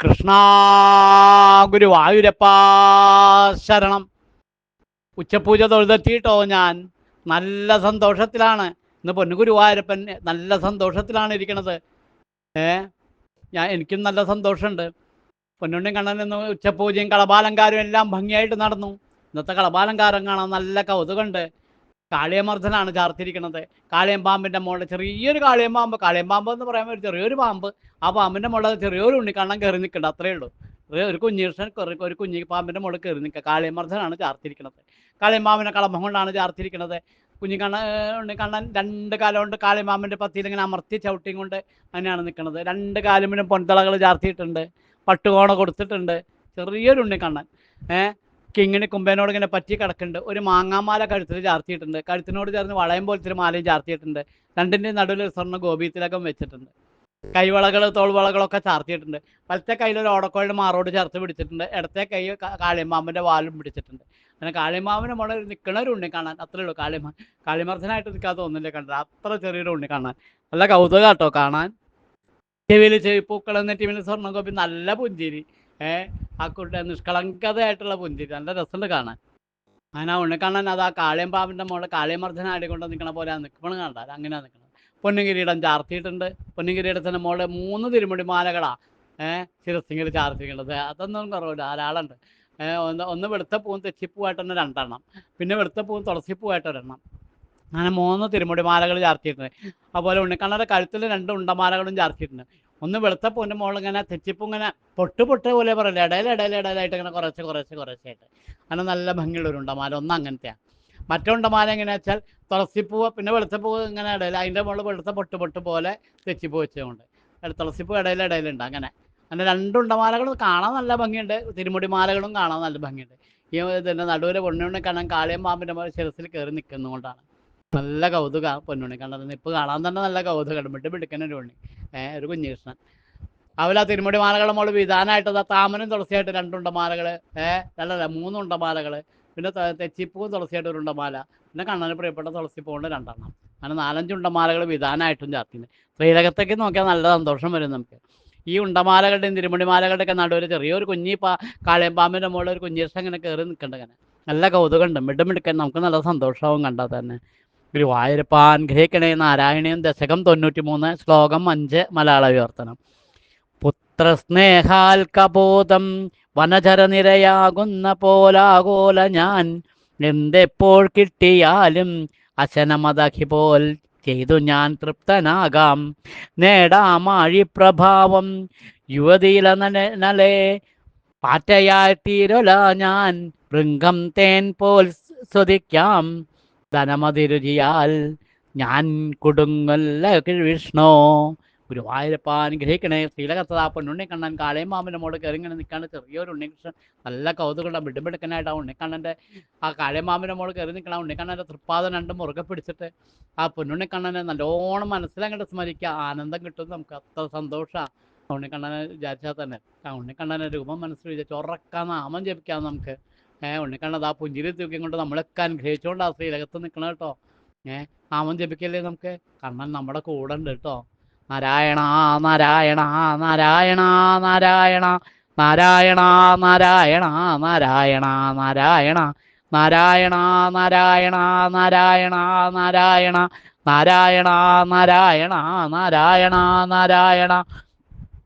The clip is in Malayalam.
കൃഷ്ണ ഗുരുവായൂരപ്പാ ശരണം. ഉച്ചപൂജ തൊഴുതെത്തിയിട്ടോ ഞാൻ? നല്ല സന്തോഷത്തിലാണ്. ഇന്ന് പൊന്നു ഗുരുവായൂരപ്പൻ നല്ല സന്തോഷത്തിലാണ് ഇരിക്കുന്നത് ഏ? ഞാൻ എനിക്കും നല്ല സന്തോഷമുണ്ട്. പൊന്നുണ്ണി കണ്ണൻ ഉച്ചപൂജയും കളപാലങ്കാരും എല്ലാം ഭംഗിയായിട്ട് നടന്നു. ഇന്നത്തെ കളഭാലങ്കാരം കാണാൻ നല്ല കൗതുകമുണ്ട്. കാളിയമർദ്ദനാണ് ചാർത്തിരിക്കുന്നത്. കാളിയമ്പാമ്പിന്റെ മുകളിൽ ചെറിയൊരു കാളിയമ്പാമ്പ് കാളിയമ്പാമ്പ് എന്ന് പറയാൻ ഒരു ചെറിയൊരു പാമ്പ്. ആ പാമ്പിന്റെ മുകളിൽ ചെറിയൊരു ഉണ്ണിക്കണ്ണം കയറി നിൽക്കുന്നുണ്ട് അത്രയേ ഉള്ളൂ. ഒരു കുഞ്ഞീഷൻ ഒരു കുഞ്ഞി പാമ്പിന്റെ മുകളിൽ കയറി നിൽക്കുക. കാളിയമർദ്ദനാണ് ചാർത്തിരിക്കുന്നത്. കാളിയമ്പാമ്പിനെ കളമ്പം കൊണ്ടാണ് ചാർത്തിരിക്കുന്നത് കുഞ്ഞിക്കണ്ണൻ ഉണ്ണിക്കണ്ണൻ രണ്ട് കാലം കൊണ്ട് കാളിയമ്പാമ്പിന്റെ പത്തിയിൽ ഇങ്ങനെ അമർത്തി ചവിട്ടിയും കൊണ്ട് അങ്ങനെയാണ് നിൽക്കുന്നത്. രണ്ട് കാലുമിനും പൊൻതളകൾ ചാർത്തിയിട്ടുണ്ട് പട്ടുകോണ കൊടുത്തിട്ടുണ്ട്. ചെറിയൊരു ഉണ്ണിക്കണ്ണൻ ഏഹ് കിങ്ങിണി കുമ്പേനോട് ഇങ്ങനെ പറ്റി കിടക്കുന്നുണ്ട് ഒരു മാങ്ങാമാല കഴുത്തിൽ ചാർത്തിയിട്ടുണ്ട്. കഴുത്തിനോട് ചേർന്ന് വളയം പോലത്തെ ഒരു മാലയും ചാർത്തിയിട്ടുണ്ട്. രണ്ടിന്റെ നടുവിൽ ഒരു സ്വർണ ഗോപീത്തിലകം വെച്ചിട്ടുണ്ട്. കൈവളകൾ തോൾവളകളൊക്കെ ചാർത്തിയിട്ടുണ്ട്. വലത്തെ കയ്യിൽ ഒരു മാറോട് ചേർത്ത് പിടിച്ചിട്ടുണ്ട്. ഇടത്തെ കൈ ക- വാലും പിടിച്ചിട്ടുണ്ട്. അങ്ങനെ കാളിയമ്പാമ്പിന്റെ മോളെ നിൽക്കണ ഒരു ഉണ്ണി കാണാൻ അത്രേ ഉള്ളൂ. കാളിയമ്മ കാളിമർദ്ദനായിട്ട് നിൽക്കാൻ തോന്നുന്നില്ല കണ്ടത്. അത്ര ചെറിയൊരു ഉണ്ണി കാണാൻ. നല്ല കൗതുകം കേട്ടോ കാണാൻ. ചെവിയിൽ ചെവിപ്പൂക്കൾ എന്ന ടീമിൽ സ്വർണം കോപ്പി നല്ല പുഞ്ചിരി. ഏഹ് ആ കുട്ടി നിഷ്കളങ്കതയായിട്ടുള്ള പുഞ്ചിരി. നല്ല രസമുണ്ട് കാണാൻ. അങ്ങനെ ഉണ്ണി ഉണ്ണിക്കണ്ണൻ അത് ആ കാളിയം പാമ്പിന്റെ മുകളിൽ കാളിയമർദ്ദനാടിക്കൊണ്ട് നിൽക്കണ പോലെ നിൽക്കണം കണ്ട. അങ്ങനെയാണ് നിൽക്കുന്നത് പൊന്നുകിരീടം ചാർത്തിയിട്ടുണ്ട്. പൊന്നുകിരീടത്തിന്റെ മുകളിൽ മൂന്ന് തിരുമുടി മാലകളാ. ഏഹ് ശിരസിങ്ങിൽ ചാർത്തിക്കേണ്ടത് അതൊന്നും കുറവില്ല. ധാരാളമുണ്ട്. ഒന്ന് ഒന്ന് വെളുത്ത പൂവും തെച്ചിപ്പൂവായിട്ട് തന്നെ രണ്ടെണ്ണം. പിന്നെ വെളുത്ത പൂവും തുളസിപ്പൂവായിട്ട് ഒരെണ്ണം. അങ്ങനെ മൂന്ന് തിരുമുടി മാലകൾ ചാർത്തിയിട്ടുണ്ട്. അതുപോലെ ഉണ്ണിക്കണ്ണന്റെ കഴുത്തിൽ രണ്ട് ഉണ്ടമാലകളും ചാർത്തിയിട്ടുണ്ട്. ഒന്ന് വെളുത്ത എന്റെ മുകളിൽ ഇങ്ങനെ തെച്ചിപ്പൂ ഇങ്ങനെ പൊട്ട് പൊട്ട് പോലെ പറയില്ല? ഇടയിൽ ഇടയിൽ ഇടയിലായിട്ട് ഇങ്ങനെ കുറച്ച് കുറച്ച് കുറച്ചായിട്ട്. അങ്ങനെ നല്ല ഭംഗിയുള്ള ഒരു ഉണ്ടമാല ഒന്ന് അങ്ങനത്തെയാണ് മറ്റേ ഉണ്ടമാല എങ്ങനെയാ വെച്ചാൽ തുളസിപ്പൂവ് പിന്നെ വെളുത്തപ്പൂവ് ഇങ്ങനെ ഇടയിൽ. അതിന്റെ മുകളിൽ വെളുത്ത പൊട്ട് പൊട്ട് പോലെ തെച്ചിപ്പൂ വെച്ചുകൊണ്ട് തുളസിപ്പൂ ഇടയിൽ ഇടയിലുണ്ട് അങ്ങനെ. അങ്ങനെ രണ്ട് ഉണ്ടമാലകൾ കാണാൻ നല്ല ഭംഗിയുണ്ട്. തിരുമുടി മാലകളും കാണാൻ നല്ല ഭംഗിയുണ്ട്. ഈ ഇതിന്റെ നടുവിലെ കാണാൻ കാളിയം പാമ്പിന്റെ പോലെ ശിരസിൽ കയറി നിൽക്കുന്നതുകൊണ്ടാണ്. നല്ല കൗതുക കണ്ടത്. ഇപ്പം കാണാൻ തന്നെ നല്ല കൗതുകമാണ് വിട്ട് പിടിക്കുന്ന ഒരു ഉണ്ണി ഒരു കുഞ്ഞികൃഷ്ണൻ അവല തിരുമുടി മാലകളെ മോൾ വിധാനമായിട്ട് ദാ താമനും തുളസിയായിട്ട് രണ്ടുണ്ട മാലകൾ ഏഹ് അല്ലല്ല മൂന്നുണ്ട മാലകൾ പിന്നെ തെച്ചിപ്പൂവും തുളസിയായിട്ട് ഒരു ഉണ്ടമാല പിന്നെ കണ്ണന് പ്രിയപ്പെട്ട തുളസിപ്പൂവുണ്ട് രണ്ടെണ്ണം. അങ്ങനെ നാലഞ്ചുണ്ട മാലകൾ വിധാനമായിട്ടും ചാർത്തിണ്ട് ശ്രീരകത്തേക്ക് നോക്കിയാൽ നല്ല സന്തോഷം വരും നമുക്ക്. ഈ ഉണ്ടമാലകളുടെയും തിരുമുടിമാലകളുടെ ഒക്കെ നടുവിൽ ചെറിയൊരു കുഞ്ഞി പാ കാളിയമ്പാമ്പിന്റെ മുകളിൽ ഒരു കുഞ്ഞീഷ്ടം ഇങ്ങനെ കയറി നിൽക്കണ്ട ഇങ്ങനെ നല്ല കൗതുകമുണ്ട്. മിടുമിടുക്കാൻ നമുക്ക് നല്ല സന്തോഷമാവും കണ്ടാൽ തന്നെ. ഗുരുവായൂരപ്പാൻ ഗ്രഹിക്കണേ നാരായണീയം ദശകം തൊണ്ണൂറ്റി മൂന്ന് ശ്ലോകം അഞ്ച് മലയാള വിവർത്തനം. പുത്രസ്നേഹാൽ കബോധം വനചരനിരയാകുന്ന പോലാകോല ഞാൻ എന്തെപ്പോൾ കിട്ടിയാലും അശനമതഹി പോൽ ചെയ്തു ഞാൻ തൃപ്തനാകാം. നേടാമാഴി പ്രഭാവം യുവതിയില നലെ പാറ്റയായി തീരൊല ഞാൻ വൃങ്കം തേൻ പോൽ സ്വദിക്കാം. ധനമതിരുചിയാൽ ഞാൻ കൊടുങ്ങല്ല വിഷ്ണു. ഗുരുവായൂരപ്പ അനുഗ്രഹിക്കണേ ശ്രീലകത്തതാ പൊന്നുണ്ണി കണ്ണൻ കാളയും മാമിന്റെ മോട് കയറി ഇങ്ങനെ നിൽക്കാണ്ട് ചെറിയൊരു ഉണ്ണികൃഷ്ണൻ. നല്ല കൗതുകളുടെ മിടുമിടുക്കനായിട്ട് ആ ഉണ്ണിക്കണ്ണന്റെ ആ കാളയും മാമിന്റെ മോട് കയറി നിൽക്കണം ആ ഉണ്ണിക്കണ്ണന്റെ തൃപ്പാദം രണ്ടും മുറുകെ പിടിച്ചിട്ട് ആ പൊന്നുണ്ണിക്കണ്ണനെ നല്ലോണം മനസ്സിലങ്ങോട്ട് സ്മരിക്കുക. ആനന്ദം കിട്ടും നമുക്ക്. അത്ര സന്തോഷമാണ് ഉണ്ണിക്കണ്ണനെ വിചാരിച്ചാൽ തന്നെ. ആ ഉണ്ണിക്കണ്ണനെ രൂപം മനസ്സിൽ വിചാരിച്ച് ഉറക്കാൻ നാമം ജപിക്കാം നമുക്ക്. ഏഹ് ഉണ്ണിക്കണ്ണത് ആ പുഞ്ചിരി തൂക്കിയും കൊണ്ട് നമ്മളൊക്കെ അനുഗ്രഹിച്ചുകൊണ്ട് ആ ശ്രീലകത്ത് നിൽക്കണം കേട്ടോ ഏഹ് നാമം ജപിക്കല്ലേ നമുക്ക് കണ്ണൻ നമ്മുടെ കൂടെ ഉണ്ട് കേട്ടോ നാരായണ നാരായണ നാരായണ നാരായണ നാരായണ നാരായണ നാരായണ നാരായണ നാരായണ നാരായണ നാരായണ നാരായണ നാരായണ നാരായണ നാരായണ നാരായണ